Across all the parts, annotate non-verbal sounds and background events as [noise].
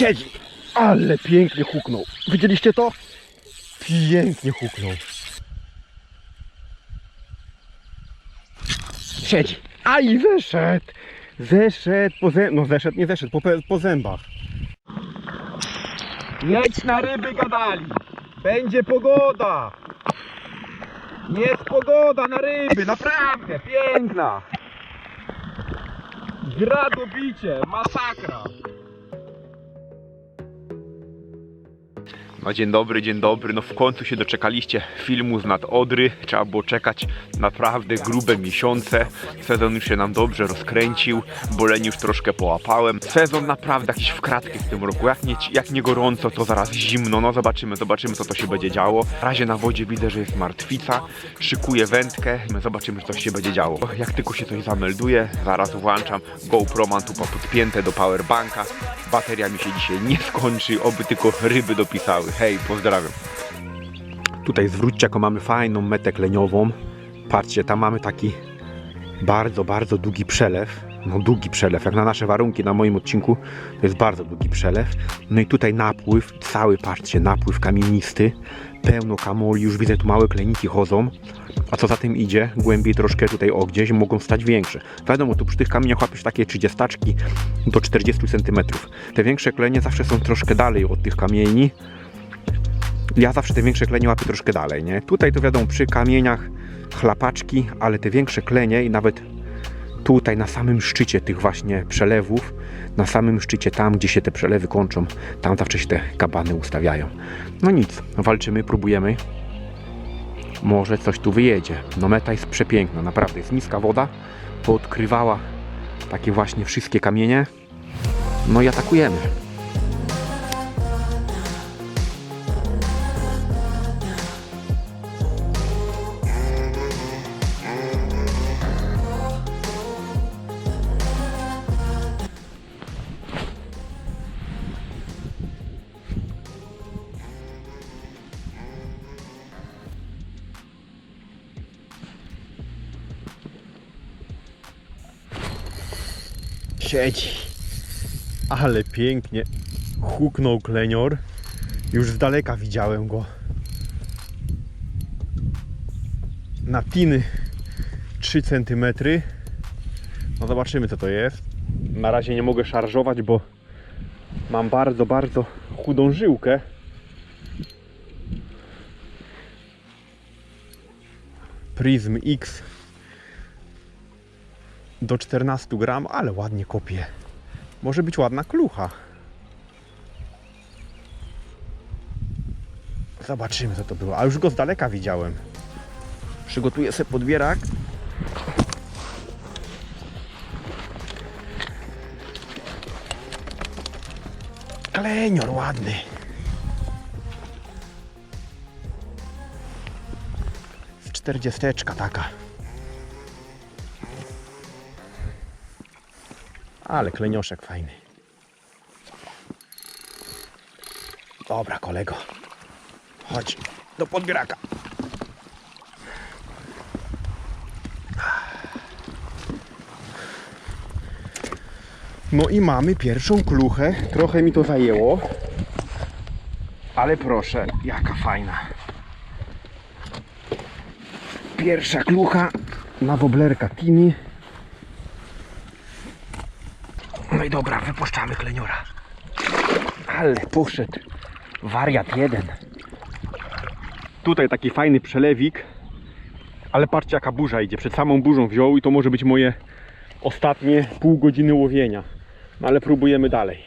Siedzi! Ale pięknie huknął. Widzieliście to? Pięknie huknął. Siedzi. A i zeszedł. Zeszedł po zębach. No zeszedł, nie zeszedł, po, po zębach. Jedź na ryby gadali. Będzie pogoda. Jest pogoda na ryby, naprawdę, piękna. Gra do bicie, masakra. No dzień dobry, dzień dobry. No w końcu się doczekaliście filmu z nad Odry. Trzeba było czekać naprawdę grube miesiące. Sezon już się nam dobrze rozkręcił. Boleń już troszkę połapałem. Sezon naprawdę jakiś w kratkę w tym roku. Jak nie, jak nie gorąco, to zaraz zimno. No zobaczymy, zobaczymy co to się będzie działo. Na razie na wodzie widzę, że jest martwica. Szykuję wędkę. My zobaczymy, co się będzie działo. Jak tylko się coś zamelduje, zaraz włączam. GoPro mam tu podpięte do powerbanka. Bateria mi się dzisiaj nie skończy, oby tylko ryby dopisały. Hej, pozdrawiam. Tutaj zwróćcie, jaką mamy fajną metę kleniową. Patrzcie, tam mamy taki bardzo, bardzo długi przelew. No długi przelew, jak na nasze warunki, na moim odcinku, to jest bardzo długi przelew. No i tutaj napływ, cały, patrzcie, napływ kamienisty, pełno kamoli, już widzę tu małe kleniki chodzą. A co za tym idzie, głębiej troszkę tutaj o gdzieś mogą stać większe. Wiadomo, tu przy tych kamieniach łapiesz takie 30 do 40 cm. Te większe klenie zawsze są troszkę dalej od tych kamieni. Ja zawsze te większe klenie łapię troszkę dalej, nie? Tutaj to wiadomo, przy kamieniach chlapaczki, ale te większe klenie i nawet tutaj na samym szczycie tych właśnie przelewów, na samym szczycie tam, gdzie się te przelewy kończą, tam zawsze się te kabany ustawiają. No nic, walczymy, próbujemy. Może coś tu wyjedzie. No meta jest przepiękna, naprawdę jest niska woda, poodkrywała takie właśnie wszystkie kamienie. No i atakujemy. Siedzi. Ale pięknie huknął klenior. Już z daleka widziałem go. Na tiny 3 cm. No zobaczymy co to jest. Na razie nie mogę szarżować, bo mam bardzo, bardzo chudą żyłkę. Prism X do 14 gram, ale ładnie kopie. Może być ładna klucha. Zobaczymy co to było. A już go z daleka widziałem. Przygotuję sobie podbierak. Klenior ładny. Z czterdziesteczka taka. Ale klenioszek fajny. Dobra, kolego. Chodź do podbieraka. No i mamy pierwszą kluchę. Trochę mi to zajęło. Ale proszę, jaka fajna. Pierwsza klucha na woblerka Tini. No i dobra, wypuszczamy kleniora. Ale poszedł. Wariat jeden. Tutaj taki fajny przelewik. Ale patrzcie jaka burza idzie. Przed samą burzą wziął i to może być moje ostatnie pół godziny łowienia. No ale próbujemy dalej.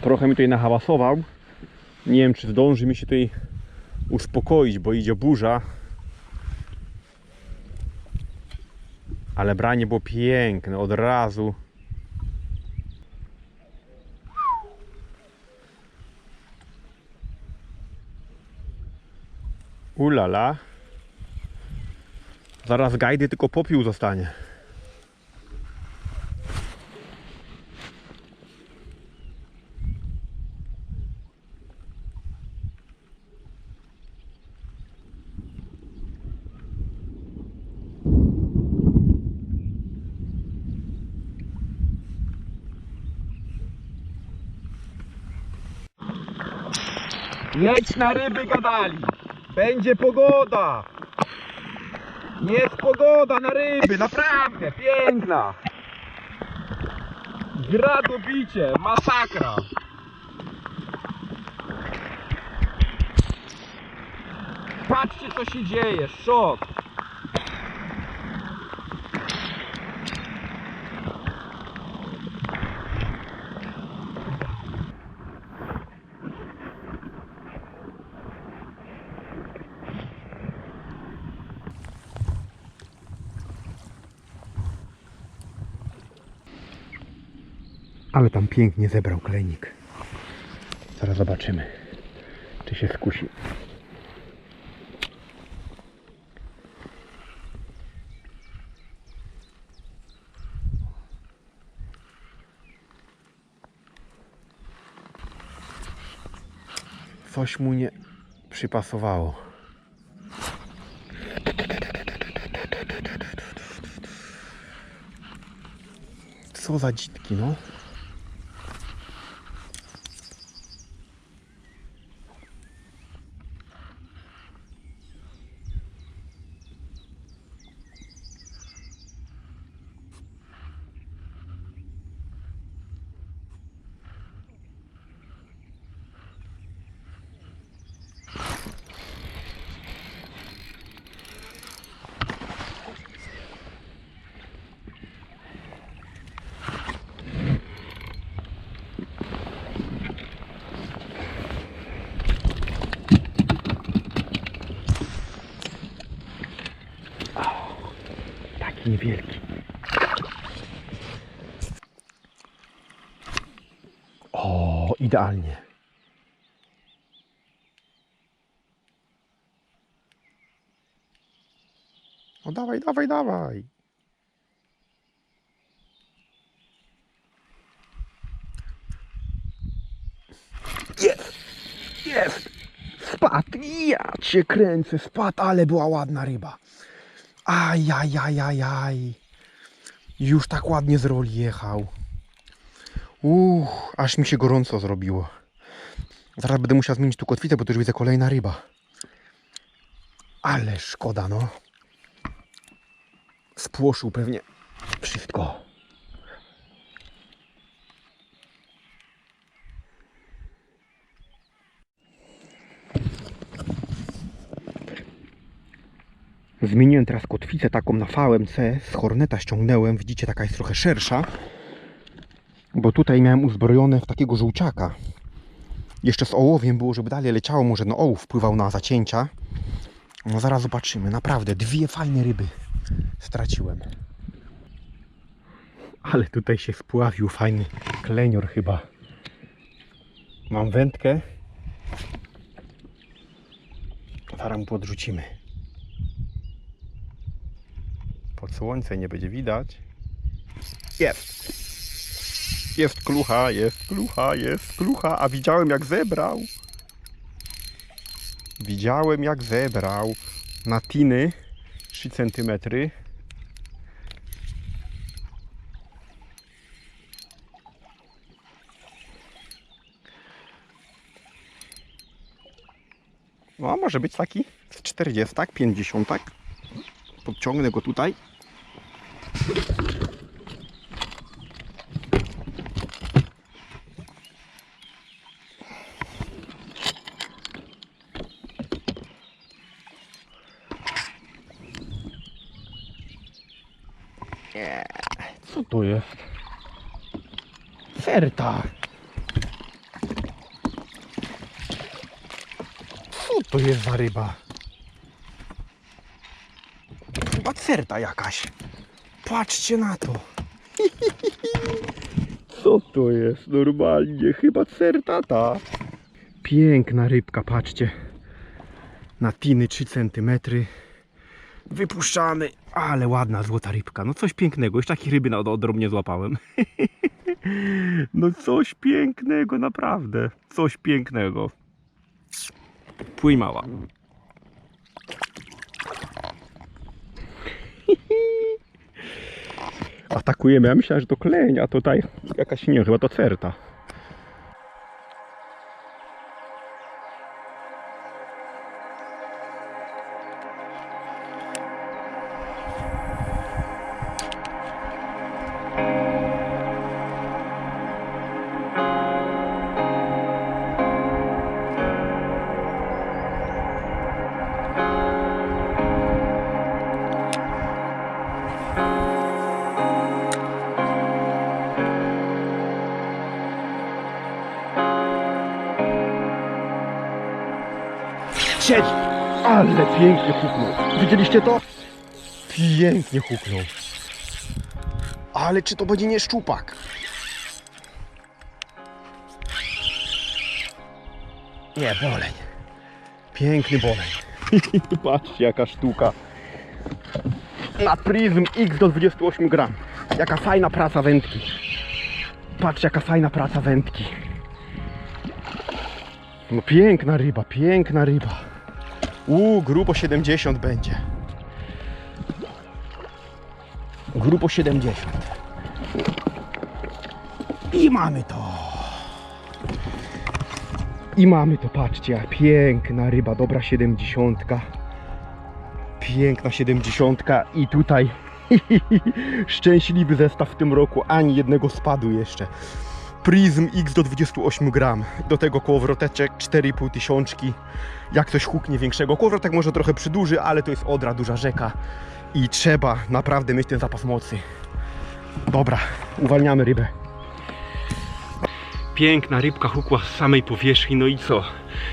Trochę mi tutaj nahałasował. Nie wiem czy zdąży mi się tutaj uspokoić, bo idzie burza. Ale branie było piękne, od razu. Ulala. Zaraz gajdy tylko popiół zostanie. Leć na ryby gadali. Będzie pogoda. Jest pogoda na ryby, naprawdę, piękna. Gra do bicie, masakra. Patrzcie co się dzieje, szok. Ale tam pięknie zebrał klejnik. Zaraz zobaczymy, czy się skusi. Coś mu nie przypasowało. Co za dzitki, no. Niewielki. O, idealnie. O, dawaj, dawaj, dawaj. Jest! Jest! Spadł! Ja cię kręcę, spadł, ale była ładna ryba. Ajajajajaj. Już tak ładnie z roli jechał. Uch, aż mi się gorąco zrobiło. Zaraz będę musiał zmienić tu kotwicę, bo to już widzę kolejna ryba. Ale szkoda, no. Spłoszył pewnie wszystko. Zmieniłem teraz kotwicę taką na VMC, z Horneta ściągnąłem, widzicie taka jest trochę szersza. Bo tutaj miałem uzbrojone w takiego żółciaka. Jeszcze z ołowiem było, żeby dalej leciało, może no ołów wpływał na zacięcia. No zaraz zobaczymy, naprawdę dwie fajne ryby straciłem. Ale tutaj się spławił fajny klenior chyba. Mam wędkę. Zaraz podrzucimy. Pod słońce nie będzie widać. Jest! Jest klucha, jest klucha, jest klucha, a widziałem jak zebrał. Widziałem jak zebrał na tiny 3 cm. No, może być taki z 40, 50. Podciągnę go tutaj. Co to jest? Ferta. Co to jest za ryba? Chyba certa jakaś. Patrzcie na to. [laughs] Co to jest? Normalnie, chyba certata. Piękna rybka, patrzcie. Na tiny 3 cm. Wypuszczamy, ale ładna złota rybka. No coś pięknego. Już takich ryby na odrobnie złapałem. [laughs] No coś pięknego, naprawdę. Coś pięknego. Płyń mała. Atakujemy. Ja myślałem, że to kleń, a tutaj jakaś nie, chyba to certa. Ale pięknie huknął. Widzieliście to? Pięknie huknął. Ale czy to będzie nie szczupak? Nie, boleń. Piękny boleń. [laughs] Patrzcie jaka sztuka. Na Prism X do 28 gram. Jaka fajna praca wędki. Patrzcie jaka fajna praca wędki. No piękna ryba, piękna ryba. Uuu, grubo 70 będzie. Grubo 70. I mamy to. I mamy to, patrzcie, piękna ryba, dobra 70. Piękna 70 i tutaj [laughs] szczęśliwy zestaw w tym roku, ani jednego spadu jeszcze. Prism X do 28 gram, do tego kołowroteczek 4,5 tysiączki. Jak coś huknie większego, kołowrotek może trochę przydłuży, ale to jest Odra, duża rzeka i trzeba naprawdę mieć ten zapas mocy. Dobra, uwalniamy rybę. Piękna rybka hukła z samej powierzchni, no i co?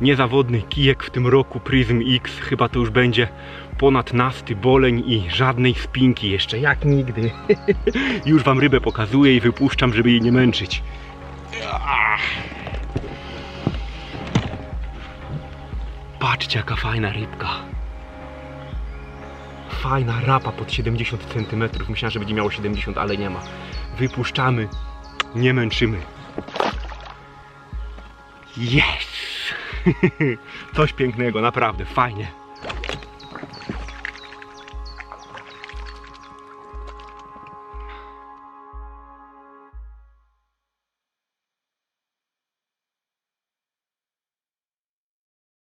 Niezawodny kijek w tym roku Prism X, chyba to już będzie ponad nasty boleń i żadnej spinki jeszcze, jak nigdy. [laughs] już wam rybę pokazuję i wypuszczam, żeby jej nie męczyć. Patrzcie jaka fajna rybka. Fajna rapa pod 70 cm. Myślałem, że będzie miało 70, ale nie ma. Wypuszczamy, nie męczymy. Yes! [laughs] Coś pięknego, naprawdę, fajnie.